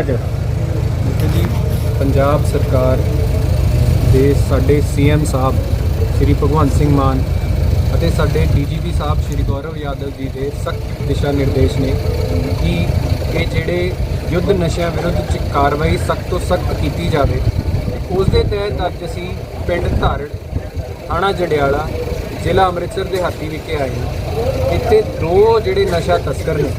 ਅੱਜ? ਜੀ ਪੰਜਾਬ ਸਰਕਾਰ ਦੇ ਸਾਡੇ ਸੀਐਮ ਸਾਹਿਬ ਸ਼੍ਰੀ ਭਗਵੰਤ ਸਿੰਘ ਮਾਨ ਅਤੇ ਸਾਡੇ ਡੀਜੀਪੀ ਸਾਹਿਬ ਸ਼੍ਰੀ ਗੌਰਵ ਯਾਦਵ ਜੀ ਦੇ ਸਖਤ ਦਿਸ਼ਾ ਨਿਰਦੇਸ਼ ਨੇ ਕਿ ਇਹ ਜਿਹੜੇ ਯੁੱਧ ਨਸ਼ਿਆਂ ਵਿਰੁੱਧ ਚ ਕਾਰਵਾਈ ਸਖਤ ਤੋਂ ਸਖਤ ਕੀਤੀ ਜਾਵੇ ਉਸ ਦੇ ਤਹਿਤ ਅੱਜ ਅਸੀਂ ਪਿੰਡ ਧਾਰੜ, ਥਾਣਾ ਜੜਿਆਲਾ ਜ਼ਿਲ੍ਹਾ ਅੰਮ੍ਰਿਤਸਰ ਦੇ ਹਾਤੀ ਵਿਖੇ ਆਏ ਹਾਂ। ਇੱਥੇ ਦੋ ਜਿਹੜੇ ਨਸ਼ਾ ਤਸਕਰ ਨੇ,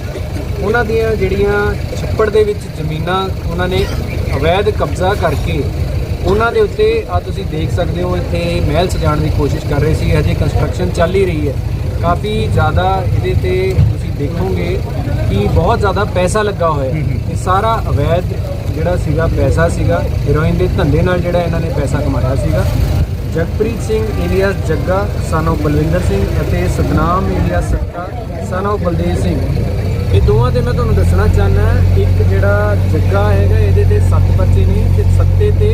ਉਹਨਾਂ ਦੀਆਂ ਜਿਹੜੀਆਂ ਛੱਪੜ ਦੇ ਵਿੱਚ ਜ਼ਮੀਨਾਂ ਉਹਨਾਂ ਨੇ ਅਵੈਧ ਕਬਜ਼ਾ ਕਰਕੇ ਉਹਨਾਂ ਦੇ ਉੱਤੇ ਆ ਤੁਸੀਂ ਦੇਖ ਸਕਦੇ ਹੋ, ਇੱਥੇ ਮਹਿਲ ਸਜਾਉਣ ਦੀ ਕੋਸ਼ਿਸ਼ ਕਰ ਰਹੇ ਸੀ ਹਜੇ ਕੰਸਟਰਕਸ਼ਨ ਚੱਲ ਹੀ ਰਹੀ ਹੈ। ਕਾਫੀ ਜ਼ਿਆਦਾ ਇਹਦੇ ਤੇ ਤੁਸੀਂ ਦੇਖੋਗੇ ਕਿ ਬਹੁਤ ਜ਼ਿਆਦਾ ਪੈਸਾ ਲੱਗਾ ਹੋਇਆ ਹੈ। ਇਹ ਸਾਰਾ ਅਵੈਧ ਜਿਹੜਾ ਸੀਗਾ, ਪੈਸਾ ਸੀਗਾ ਹੀਰੋਇਨ ਦੇ ਧੰਦੇ ਨਾਲ ਜਿਹੜਾ ਇਹਨਾਂ ਨੇ ਪੈਸਾ ਕਮਾਇਆ ਸੀਗਾ। ਜਗਪ੍ਰੀਤ ਸਿੰਘ ਏਲੀਅਸ ਜੱਗਾ, ਸਨ ਸਾਨੋ ਬਲਵਿੰਦਰ ਸਿੰਘ ਅਤੇ ਸਤਨਾਮ ਏਲੀਅਸ ਸੱਤਾ ਸਾਨੋ ਬਲਦੇਵ ਸਿੰਘ। ਇਹ ਦੋਵਾਂ ਤੇ ਮੈਂ ਤੁਹਾਨੂੰ ਦੱਸਣਾ ਚਾਹਨਾ ਇੱਕ ਜਿਹੜਾ ਜੱਗਾ ਹੈਗਾ, ਇਹਦੇ ਤੇ 7 ਬੱਚੇ ਨੇ ਤੇ ਸੱਤੇ ਤੇ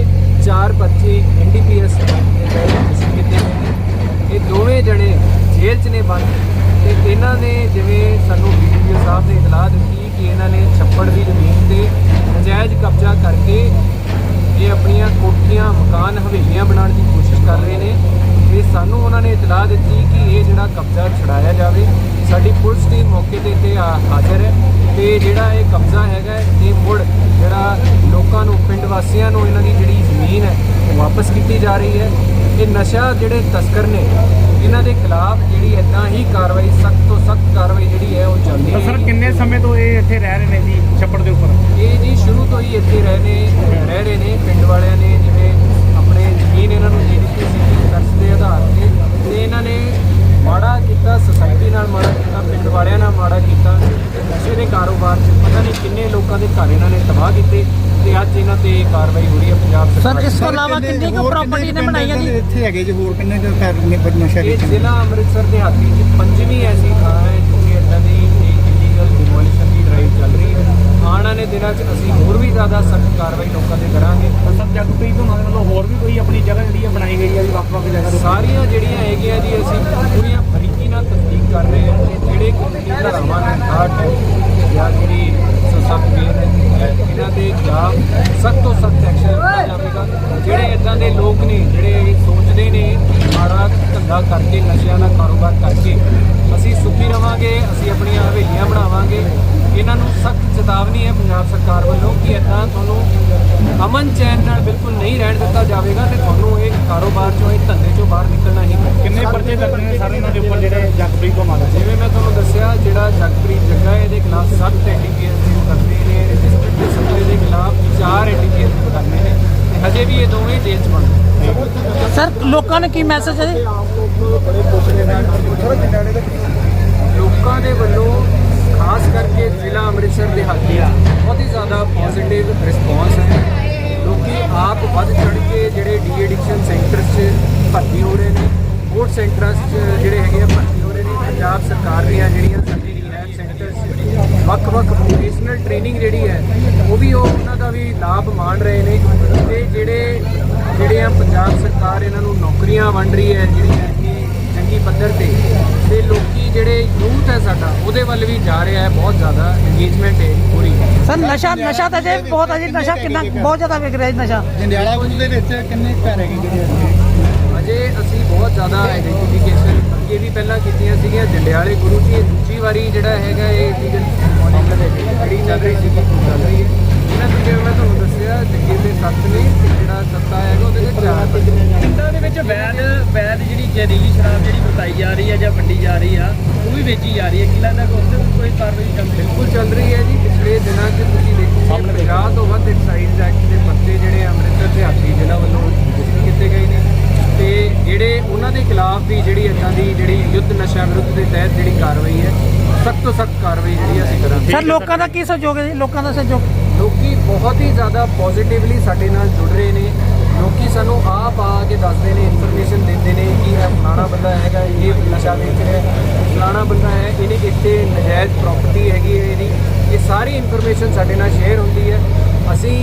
4 ਬੱਚੇ ਐਨਡੀਪੀਐਸ ਕੀਤੇ ਹੋਏ ਨੇ ਇਹ ਦੋਵੇਂ ਜਣੇ ਜੇਲ੍ਹ 'ਚ ਨੇ ਬੰਦ ਤੇ ਇਹਨਾਂ ਨੇ ਜਿਵੇਂ ਸਾਨੂੰ ਵੀਡੀਓ ਸਾਹਿਬ ਨੇ ਇਤਲਾਹ ਦਿੱਤੀ ਕਿ ਇਹਨਾਂ ਨੇ ਛੱਪੜ ਦੀ ਜ਼ਮੀਨ ਤੇ ਨਜਾਇਜ਼ ਕਬਜ਼ਾ ਕਰਕੇ ਇਹ ਆਪਣੀਆਂ ਕੋਠੀਆਂ ਮਕਾਨ ਹਵੇਲੀਆਂ ਬਣਾਉਣ ਦੀ ਕੋਸ਼ਿਸ਼ ਕਰ ਰਹੇ ਨੇ ਤੇ ਸਾਨੂੰ ਉਹਨਾਂ ਨੇ ਇਤਲਾਹ ਦਿੱਤੀ ਕਿ ਇਹ ਜਿਹੜਾ ਕਬਜ਼ਾ ਛੁਡਾਇਆ ਜਾਵੇ ਸਾਡੀ ਪੁਲਿਸ ਟੀਮ ਮੌਕੇ ਤੇ ਇੱਥੇ ਆ- ਹਾਜ਼ਰ ਹੈ ਤੇ ਜਿਹੜਾ ਇਹ ਕਬਜ਼ਾ ਹੈਗਾ ਹੈ, ਇਹ ਮੁੜ ਜਿਹੜਾ ਲੋਕਾਂ ਨੂੰ ਪਿੰਡ ਵਾਸੀਆਂ ਨੂੰ ਇਹਨਾਂ ਦੀ ਜਿਹੜੀ ਜ਼ਮੀਨ ਹੈ ਉਹ ਵਾਪਸ ਕੀਤੀ ਜਾ ਰਹੀ ਹੈ। ਇਹ ਨਸ਼ਾ ਜਿਹੜੇ ਤਸਕਰ ਨੇ ਇਹਨਾਂ ਦੇ ਖਿਲਾਫ ਜਿਹੜੀ ਇਦਾਂ ਹੀ ਕਾਰਵਾਈ ਸਖਤ ਤੋਂ ਸਖਤ ਕਾਰਵਾਈ ਜਿਹੜੀ ਹੈ ਉਹ ਚੱਲਦੀ ਤਾਂ ਸਰ ਕਿੰਨੇ ਸਮੇਂ ਤੋਂ ਇਹ ਇੱਥੇ ਰਹਿ ਰਹੇ ਨੇ ਜੀ ਛੱਪੜ ਦੇ ਉੱਪਰ? ਇਹ ਜੀ ਸ਼ੁਰੂ ਤੋਂ ਹੀ ਇੱਥੇ ਰਹੇ ਨੇ ਰਹਿ ਰਹੇ ਨੇ ਪਿੰਡ ਵਾਲਿਆਂ ਨੇ ਜਿਵੇਂ ਆਪਣੇ ਜ਼ਮੀਨ ਇਹਨਾਂ ਨੂੰ ਦੇ ਦਿੱਤੀ ਸੀ ਤਰਸ ਦੇ ਆਧਾਰ ਤੇ ਤੇ ਇਹਨਾਂ ਨੇ ਮਾੜਾ ਕੀਤਾ ਸੁਸਾਇਟੀ ਨਾਲ ਮਾੜਾ ਕੀਤਾ ਪਿੰਡ ਵਾਲਿਆਂ ਨਾਲ ਮਾੜਾ ਕੀਤਾ ਤੇ ਨਸ਼ੇ ਦੇ ਕਾਰੋਬਾਰ 'ਚ ਪਤਾ ਨਹੀਂ ਕਿੰਨੇ ਲੋਕਾਂ ਦੇ ਘਰ ਇਹਨਾਂ ਨੇ ਤਬਾਹ ਕੀਤੇ ਤੇ ਅੱਜ ਇਹਨਾਂ ਤੇ ਕਾਰਵਾਈ ਹੋ ਰਹੀ ਹੈ ਪੰਜਾਬ ਸਰ ਸਰਕਾਰ ਇਸ ਤੋਂ ਇਲਾਵਾ ਕਿੰਨੀ ਕੁ ਪ੍ਰਾਪਰਟੀ ਨੇ ਬਣਾਈਆਂ ਜੀ? ਇੱਥੇ ਹੈਗੇ ਜੀ ਹੋਰ ਕਿੰਨੇ ਕੁ ਘਰ ਨੇ ਨਸ਼ਾ ਇਹ ਵੇਚਣ ਜ਼ਿਲ੍ਹਾ ਅੰਮ੍ਰਿਤਸਰ ਦੇ ਹਾਤੀ 'ਚ ਪੰਜਵੀਂ ਐਸੀ ਥਾਂ ਹੈ ਜਿੱਥੇ ਇਦਾਂ ਦੀ ਇਲੀਗਲ ਡਿਮੋਲੀਸ਼ਨ ਦੀ ਡਰਾਈਵ ਚੱਲ ਰਹੀ ਹੈ। ਆਉਣ ਵਾਲੇ ਦਿਨਾਂ 'ਚ ਅਸੀਂ ਹੋਰ ਵੀ ਜ਼ਿਆਦਾ ਸਖਤ ਕਾਰਵਾਈ ਲੋਕਾਂ ਤੇ ਕਰਾਂਗੇ। ਸਰ ਜਗਪ੍ਰੀਤ ਤੋਂ ਮਤਲਬ ਹੋਰ ਵੀ ਕੋਈ ਆਪਣੀ ਜਗ੍ਹਾ ਜਿਹੜੀ ਹੈ ਬਣਾਈ ਗਈ ਹੈ ਜੀ ਵੱਖ ਵੱਖ ਜਗ੍ਹਾ ਸਾਰੀਆਂ ਜਿਹੜੀਆਂ ਹੈਗੀਆਂ ਜੀ ਅਸੀਂ ਪੂਰੀਆਂ ਬਰੀਕੀ ਨਾਲ ਤਸਦੀਕ ਕਰ ਰਹੇ ਹਾਂ। ਕਿ ਜਿਹੜੇ ਕਾਨੂੰਨੀ ਧਾਰਾਵਾਂ ਨੇ ਆਠ ਹੈ ਜਾਂ ਜਿਹੜੀ ਸਸਤਵੀਰ ਹੈ ਇਹਨਾਂ ਦੇ ਖਿਲਾਫ ਸਖਤ ਤੋਂ ਸਖਤ ਐਕਸ਼ਨ ਲਿਆ ਜਾਵੇਗਾ। ਜਿਹੜੇ ਇਦਾਂ ਦੇ ਲੋਕ ਨੇ ਜਿਹੜੇ ਇਹ ਸੋਚਦੇ ਨੇ ਮਾੜਾ ਧੰਦਾ ਕਰਕੇ ਨਸ਼ਿਆਂ ਦਾ ਕਾਰੋਬਾਰ ਕਰਕੇ ਅਸੀਂ ਸੁਖੀ ਰਵਾਂਗੇ ਅਸੀਂ ਆਪਣੀਆਂ ਹਵੇਲੀਆਂ ਬਣਾਵਾਂਗੇ। ਇਹਨਾਂ ਨੂੰ ਸਖਤ ਚੇਤਾਵਨੀ ਹੈ ਪੰਜਾਬ ਸਰਕਾਰ ਵੱਲੋਂ ਕਿ ਇਦਾਂ ਤੁਹਾਨੂੰ ਅਮਨ ਚੈਨ ਨਾਲ ਬਿਲਕੁਲ ਨਹੀਂ ਰਹਿਣ ਦਿੱਤਾ ਜਾਵੇਗਾ ਤੇ ਤੁਹਾਨੂੰ ਇਹ ਕਾਰੋਬਾਰ ਚੋਂ ਇਹ ਧੰਦੇ ਚੋਂ ਬਾਹਰ ਨਿਕਲਣਾ ਹੀ ਕਿੰਨੇ ਪਰਚੇ ਲੱਗਣੇ ਨੇ? ਸਾਰੇ ਇਹਨਾਂ ਦੇ ਉੱਪਰ ਜਿਹੜੇ ਜਗਪ੍ਰੀਤ ਤੋਂ ਮਾਰੇ ਜਿਵੇਂ ਮੈਂ ਤੁਹਾਨੂੰ ਦੱਸਿਆ ਜਿਹੜਾ ਜਗਪ੍ਰੀਤ ਜੱਗਾ ਇਹਦੇ ਖਿਲਾਫ 7 ਐਨਡੀਪੀਐਸ ਮੁਕੱਦਮੇ ਨੇ ਰਜਿਸਟਰਡ ਦੇ ਸੰਗਲੇ ਦੇ ਖਿਲਾਫ 4 ਐਨਡੀਪੀਐਸ ਦੇ ਮੁਕੱਦਮੇ ਨੇ ਤੇ ਹਜੇ ਵੀ ਇਹ ਦੋਵੇਂ ਜੇਲ੍ਹ 'ਚ ਬੰਦ ਸਰ ਲੋਕਾਂ ਨੂੰ ਕੀ ਮੈਸੇਜ ਹੈ ਲੋਕਾਂ ਦੇ ਵੱਲੋਂ ਖਾਸ ਕਰਕੇ ਜ਼ਿਲ੍ਹਾ ਅੰਮ੍ਰਿਤਸਰ ਦੇ ਹਾਕੀ ਬਹੁਤ ਹੀ ਜ਼ਿਆਦਾ ਪੋਜ਼ਿਟਿਵ ਰਿਸਪੌਂਸ ਹੈ। ਲੋਕੀ ਆਪ ਵੱਧ ਚੜ ਕੇ ਜਿਹੜੇ ਡੀ ਐਡਿਕਸ਼ਨ ਸੈਂਟਰਸ 'ਚ ਭਰਤੀ ਹੋ ਰਹੇ ਨੇ ਸਪੋਰਟ ਸੈਂਟਰਸ 'ਚ ਜਿਹੜੇ ਹੈਗੇ ਆ ਭਰਤੀ ਹੋ ਰਹੇ ਨੇ ਪੰਜਾਬ ਸਰਕਾਰ ਦੀਆਂ ਜਿਹੜੀਆਂ ਸਾਡੀ ਵੱਖ-ਵੱਖ ਵੋਕੇਸ਼ਨਲ ਟ੍ਰੇਨਿੰਗ ਜਿਹੜੀ ਹੈ ਉਹ ਵੀ ਉਹ ਉਹਨਾਂ ਦਾ ਵੀ ਲਾਭ ਮਾਣ ਰਹੇ ਨੇ ਤੇ ਜਿਹੜੇ ਜਿਹੜੇ ਆ ਪੰਜਾਬ ਸਰਕਾਰ ਇਹਨਾਂ ਨੂੰ ਨੌਕਰੀਆਂ ਵੰਡ ਰਹੀ ਹੈ ਜਿਹੜੀਆਂ ਕਿ ਚੰਗੀ ਪੱਧਰ ਤੇ ਤੇ ਲੋਕੀ ਜਿਹੜੇ ਯੂਥ ਹੈ ਸਾਡਾ ਉਹਦੇ ਵੱਲ ਵੀ ਜਾ ਰਿਹਾ ਹੈ ਬਹੁਤ ਜ਼ਿਆਦਾ ਇੰਗੇਜਮੈਂਟ ਹੈ ਪੂਰੀ ਸਰ ਨਸ਼ਾ ਨਸ਼ਾ ਤਾਂ ਜੇ ਬਹੁਤ ਹੈ ਜੀ ਨਸ਼ਾ ਕਿੰਨਾ ਬਹੁਤ ਜ਼ਿਆਦਾ ਵਿਕ ਰਿਹਾ ਜੀ ਨਸ਼ਾ ਜੰਡਿਆਲਾ ਦੇ ਵਿੱਚ ਕਿੰਨੇ ਕੁ ਘਰ ਹੈਗੇ ਜਿਹੜੇ? ਅਜੇ ਅਸੀਂ ਬਹੁਤ ਜ਼ਿਆਦਾ ਪਹਿਲਾਂ ਕੀਤੀਆਂ ਜੰਡਿਆਲੇ ਗੁਰੂ ਜੀ ਦੂਜੀ ਵਾਰੀ ਜਿਹੜਾ ਹੈਗਾ ਇਹ ਲੀਗਲ ਜਿਹੜੀ ਚੱਲ ਰਹੀ ਸੀ ਚੱਲ ਰਹੀ ਹੈ ਇਹਨਾਂ ਵਿੱਚ ਜਿਵੇਂ ਮੈਂ ਤੁਹਾਨੂੰ ਦੱਸਿਆ ਜੱਗੇ ਦੇ ਸੱਤ ਨੇ ਤੇ ਜਿਹੜਾ ਸੱਤਾ ਹੈਗਾ ਉਹਦੇ ਤੇ ਚਾਰ। ਪਿੰਡਾਂ ਦੇ ਵਿੱਚ ਵੈਦ ਵੈਦ ਜਿਹੜੀ ਜ਼ਹਿਰੀਲੀ ਸ਼ਰਾਬ ਜਿਹੜੀ ਵਰਤਾਈ ਜਾ ਰਹੀ ਹੈ ਜਾਂ ਵੰਡੀ ਜਾ ਰਹੀ ਆ ਉਹ ਵੀ ਵੇਚੀ ਜਾ ਰਹੀ ਹੈ ਕੀ ਲੱਗਦਾ ਉਸ ਤੇ ਕੋਈ ਕਾਰਵਾਈ ਚੱਲ ਰਹੀ? ਬਿਲਕੁਲ ਚੱਲ ਰਹੀ ਹੈ ਜੀ। ਪਿਛਲੇ ਦਿਨਾਂ 'ਚ ਤੁਸੀਂ ਦੇਖੋਗੇ 50 ਤੋਂ ਵੱਧ ਐਕਸਾਈਜ਼ ਐਕਟ ਦੇ ਪਰਚੇ ਜਿਹੜੇ ਅੰਮ੍ਰਿਤਸਰ ਤੇ ਹਾਤੀ ਜ਼ਿਲ੍ਹਾ ਵੱਲੋਂ ਕੀਤੇ ਗਏ ਨੇ। ਤੇ ਜਿਹੜੇ ਉਹਨਾਂ ਦੇ ਖਿਲਾਫ ਵੀ ਜਿਹੜੀ ਇਦਾਂ ਦੀ ਜਿਹੜੀ ਯੁੱਧ ਨਸ਼ਾ ਵਿਰੁੱਧ ਦੇ ਤਹਿਤ ਜਿਹੜੀ ਕਾਰਵਾਈ ਹੈ ਸਖਤ ਤੋਂ ਸਖਤ ਕਾਰਵਾਈ ਜਿਹੜੀ ਅਸੀਂ ਕਰਾਂਗੇ। ਸਰ ਲੋਕਾਂ ਦਾ ਕੀ ਸਹਿਯੋਗ ਹੈ ਜੀ? ਲੋਕਾਂ ਦਾ ਸਹਿਯੋਗ? ਲੋਕੀ ਬਹੁਤ ਹੀ ਜ਼ਿਆਦਾ ਪੋਜ਼ਿਟਿਵਲੀ ਸਾਡੇ ਨਾਲ ਜੁੜ ਰਹੇ ਨੇ। ਲੋਕੀ ਸਾਨੂੰ ਆਪ ਆ ਕੇ ਦੱਸਦੇ ਨੇ ਇਨਫੋਰਮੇਸ਼ਨ ਦਿੰਦੇ ਨੇ ਕਿ ਇਹ ਫਲਾਣਾ ਬੰਦਾ ਹੈਗਾ ਇਹ ਨਸ਼ਾ ਵੇਚ ਰਿਹਾ ਫਲਾਣਾ ਬੰਦਾ ਹੈ ਇਹਨੇ ਇੱਥੇ ਨਜਾਇਜ਼ ਪ੍ਰਾਪਰਟੀ ਹੈਗੀ ਹੈ ਇਹਦੀ। ਇਹ ਸਾਰੀ ਇਨਫੋਰਮੇਸ਼ਨ ਸਾਡੇ ਨਾਲ ਸ਼ੇਅਰ ਹੁੰਦੀ ਹੈ। ਅਸੀਂ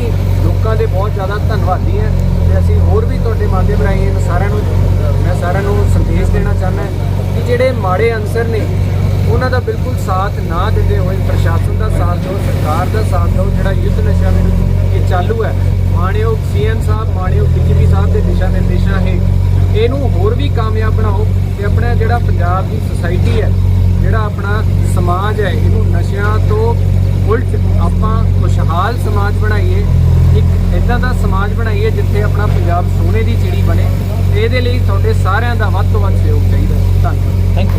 ਲੋਕਾਂ ਦੇ ਬਹੁਤ ਜ਼ਿਆਦਾ ਧੰਨਵਾਦੀ ਹਾਂ ਤੇ ਅਸੀਂ ਹੋਰ ਵੀ ਤੁਹਾਡੇ ਮਾਧਿਅਮ ਰਾਹੀਂ ਸਾਰਿਆਂ ਨੂੰ ਮੈਂ ਸਾਰਿਆਂ ਨੂੰ ਸੰਦੇਸ਼ ਦੇਣਾ ਚਾਹੁੰਦਾ ਕਿ ਜਿਹੜੇ ਮਾੜੇ ਅਨਸਰ ਨੇ, ਉਹਨਾਂ ਦਾ ਬਿਲਕੁਲ ਸਾਥ ਨਾ ਦਿੰਦੇ ਹੋਏ ਪ੍ਰਸ਼ਾਸਨ ਦਾ ਸਾਥ ਦਿਓ, ਸਰਕਾਰ ਦਾ ਸਾਥ ਦਿਓ, ਜਿਹੜਾ ਯੁੱਧ ਨਸ਼ਾ ਵਿਰੁੱਧ ਇਹ ਚਾਲੂ ਹੈ। ਮਾਣਯੋਗ ਸੀਐਮ ਸਾਹਿਬ, ਮਾਣਯੋਗ ਡੀਜੀਪੀ ਸਾਹਿਬ ਦੇ ਦਿਸ਼ਾ ਨਿਰਦੇਸ਼ਾਂ ਹੇਠ ਇਹਨੂੰ ਹੋਰ ਵੀ ਕਾਮਯਾਬ ਬਣਾਓ ਤੇ ਆਪਣਾ ਜਿਹੜਾ ਪੰਜਾਬ ਦੀ ਸੁਸਾਇਟੀ ਹੈ, ਜਿਹੜਾ ਆਪਣਾ ਸਮਾਜ ਹੈ, ਇਹਨੂੰ ਨਸ਼ਿਆਂ ਤੋਂ ਉਲਟ ਆਪਾਂ ਖੁਸ਼ਹਾਲ ਸਮਾਜ ਬਣਾਈਏ। ਇੱਕ ਇਦਾਂ ਦਾ ਸਮਾਜ ਬਣਾਈਏ ਜਿੱਥੇ ਆਪਣਾ ਪੰਜਾਬ ਸੋਨੇ ਦੀ ਚਿੜੀ ਬਣੇ। ਇਹਦੇ ਲਈ ਤੁਹਾਡੇ ਸਾਰਿਆਂ ਦਾ ਵੱਧ ਤੋਂ ਵੱਧ ਸਹਿਯੋਗ ਚਾਹੀਦਾ ਹੈ। ਧੰਨਵਾਦ।